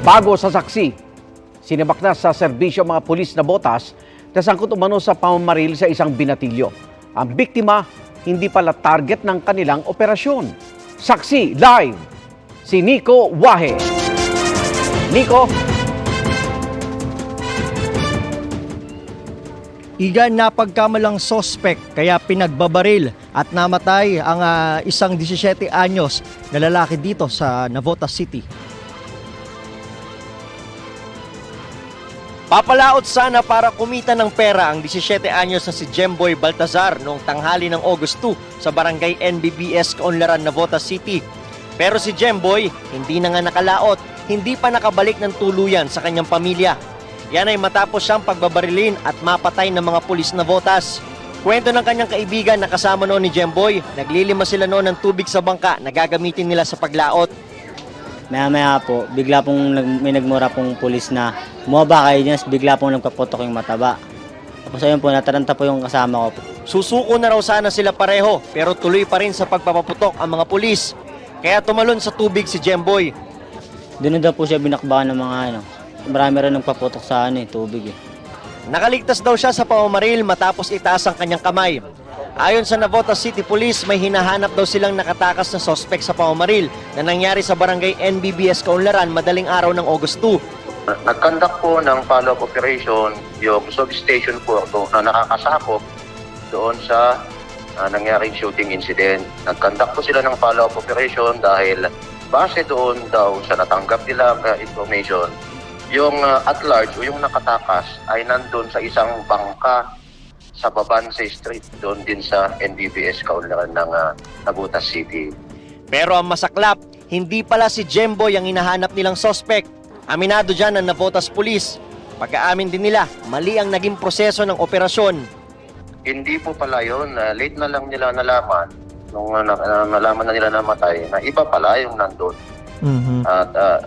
Bago sa saksi, sinibak sa serbisyo mga pulis na botas na sangkot umano sa pamamaril sa isang binatilyo. Ang biktima, hindi pala target ng kanilang operasyon. Saksi, live, si Nico Wahe. Nico, Igan na pagkamalang sospek kaya pinagbabaril at namatay ang ah, isang 17 anyos na lalaki dito sa Navotas City. Papalaot sana para kumita ng pera ang 17 anyos na si Jemboy Baltazar noong tanghali ng August 2 sa barangay NBBS Kaunlaran, Navotas City. Pero si Jemboy hindi na nga nakalaot, hindi pa nakabalik ng tuluyan sa kanyang pamilya. Yan ay matapos siyang pagbabarilin at mapatay ng mga pulis na botas. Kwento ng kanyang kaibigan na kasama noon ni Jemboy, naglilima sila noon ng tubig sa bangka na gagamitin nila sa paglaot. Maya-maya po, bigla pong nag- may nagmura pong pulis na bumaba kayo dyan, bigla pong nagpaputok yung mataba. Tapos ayun po, nataranta po yung kasama ko po. Susuko na raw sana sila pareho pero tuloy pa rin sa pagpapaputok ang mga pulis. Kaya tumalon sa tubig si Jemboy. Doon na daw po siya binakbakan ng mga ano. Marami rin nagpaputok sa ano eh, tubig eh. Nakaligtas daw siya sa pamamaril matapos itaas ang kanyang kamay. Ayon sa Navotas City Police, may hinahanap daw silang nakatakas na sospek sa pamamaril na nangyari sa barangay NBBS Kaunlaran madaling araw ng August 2. Nag-conduct po ng follow-up operation yung substation po ito na nakakasakop doon sa ah, nangyaring shooting incident. Nag-conduct po sila ng follow-up operation dahil base doon daw sa natanggap nilang ah, information, yung ah, at large o yung nakatakas ay nandun sa isang bangka sa Babanse Street, doon din sa NBBS Kaunlaran ng ah, Nagutas City. Pero ang masaklap, hindi pala si Jemboy ang hinahanap nilang sospek. Aminado dyan ang Navotas Police. Pagkaamin din nila, mali ang naging proseso ng operasyon. Hindi po pala yun. Uh, late na lang nila nalaman nung uh, na, na- nalaman na nila namatay na iba pala yung nandun. At uh,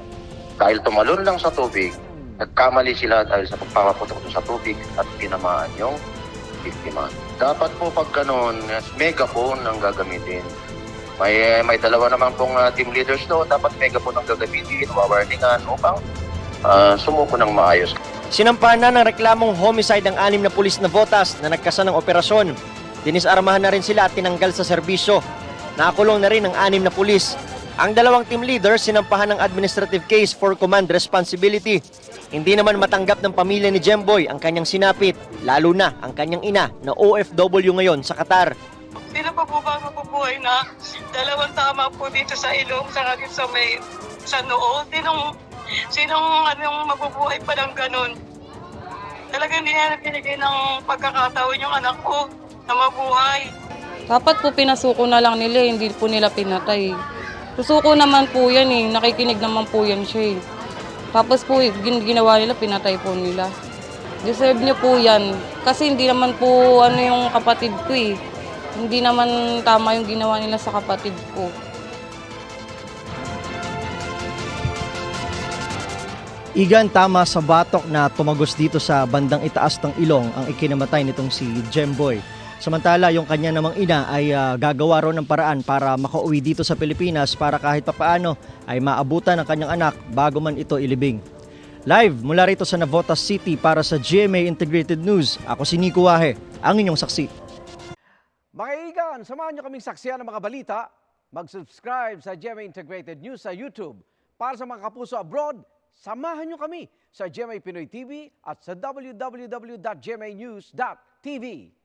dahil tumalon lang sa tubig, nagkamali sila dahil sa pagpapaputok sa tubig at tinamaan yung biktima. Dapat po pag ganun, megaphone ang gagamitin. May may dalawa naman pong uh, team leaders doon, dapat megaphone ang gagamitin, wawarningan upang uh, sumuko ng maayos. Sinampahan na ng reklamong homicide ang anim na pulis na votas na nagkasa ng operasyon. Dinisarmahan na rin sila at tinanggal sa serbisyo. Nakakulong na rin ang anim na pulis. Ang dalawang team leader sinampahan ng administrative case for command responsibility. Hindi naman matanggap ng pamilya ni Jemboy ang kanyang sinapit, lalo na ang kanyang ina na OFW ngayon sa Qatar. Sino pa po ba ang mabubuhay na dalawang tama po dito sa ilong sa dito sa may sa noo? Sinong sinong anong mabubuhay pa ng ganun? Talagang hindi na binigay ng pagkakataon yung anak ko na mabuhay. Dapat po pinasuko na lang nila, hindi po nila pinatay. Susuko naman po yan eh, nakikinig naman po yan siya eh. Tapos po, gin- ginawa nila, pinatay po nila. Deserve niya po yan. Kasi hindi naman po ano yung kapatid ko eh. Hindi naman tama yung ginawa nila sa kapatid ko. Igan tama sa batok na tumagos dito sa bandang itaas ng ilong ang ikinamatay nitong si Jemboy. Samantala, yung kanya namang ina ay ah, gagawa raw ng paraan para makauwi dito sa Pilipinas para kahit papaano ay maabutan ng kanyang anak bago man ito ilibing. Live mula rito sa Navotas City para sa GMA Integrated News, ako si Nico Wahe, ang inyong saksi. mga igan, samahan nyo kaming saksiyan ng mga balita. Mag-subscribe sa GMA Integrated News sa YouTube. Para sa mga kapuso abroad, samahan nyo kami sa GMA Pinoy TV at sa www.gmanews.tv.